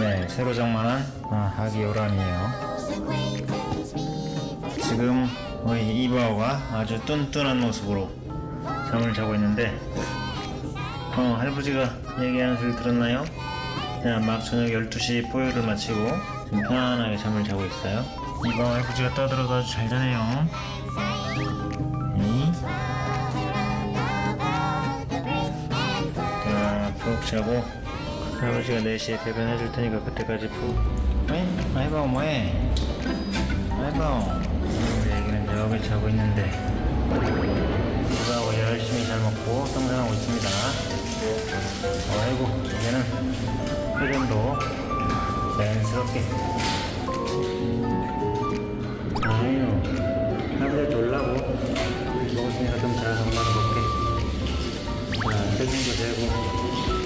네, 새로 장만한 아, 아기 요람이에요. 지금 우리 이바오가 아주 뚠뚠한 모습으로 잠을 자고 있는데, 어, 할아버지가 얘기하는 소리 들었나요? 자, 막 저녁 12시 포유를 마치고 지금 편안하게 잠을 자고 있어요. 이바오 할아버지가 떠들어도 아주 잘 자네요. 이. 자, 푹 자고 할아버지가 4시에 배변해줄 테니까 그때까지 푹. 왜? 아이바오 뭐해? 아이바오 우리 애기는 저기 자고 있는데. 이거하고 열심히 잘 먹고 성장하고 있습니다. 아이고 이제는 표정도 자연스럽게. 아유 할아버지 졸라고 먹었으니까 좀 자서 엄마도 먹게. 자, 세팅도 되고